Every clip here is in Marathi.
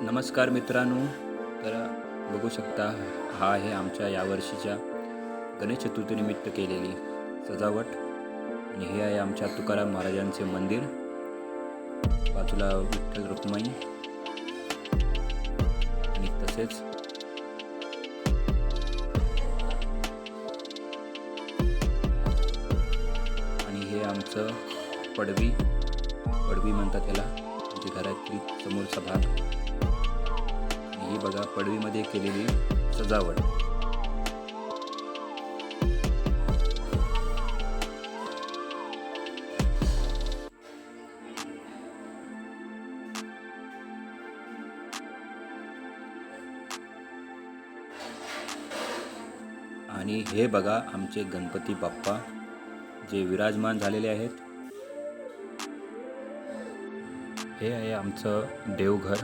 नमस्कार मित्रांनो. तर बघू शकता हा आहे आमच्या यावर्षीच्या गणेश चतुर्थीनिमित्त केलेली सजावट. आणि हे आहे आमच्या तुकाराम महाराजांचे मंदिर. बाजूला विठ्ठल रुक्माई. आणि तसेच आणि हे आमचं पडवी. पडवी म्हणतात त्याला म्हणजे घरातली समोरचा भाग. ही बघा पडवीमध्ये केलेली सजावट. आणि हे बघा आमचे गणपती बाप्पा जे विराजमान झालेले आहेत. हे आहे आमचं देवघर.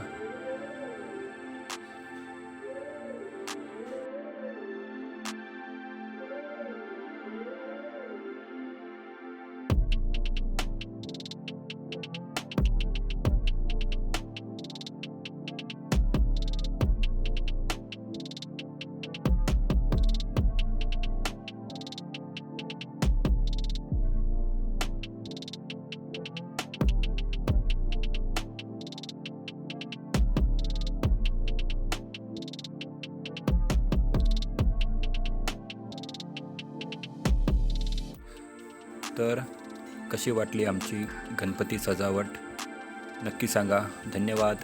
तर कशी वाटली आमची गणपती सजावट? नक्की सांगा. धन्यवाद.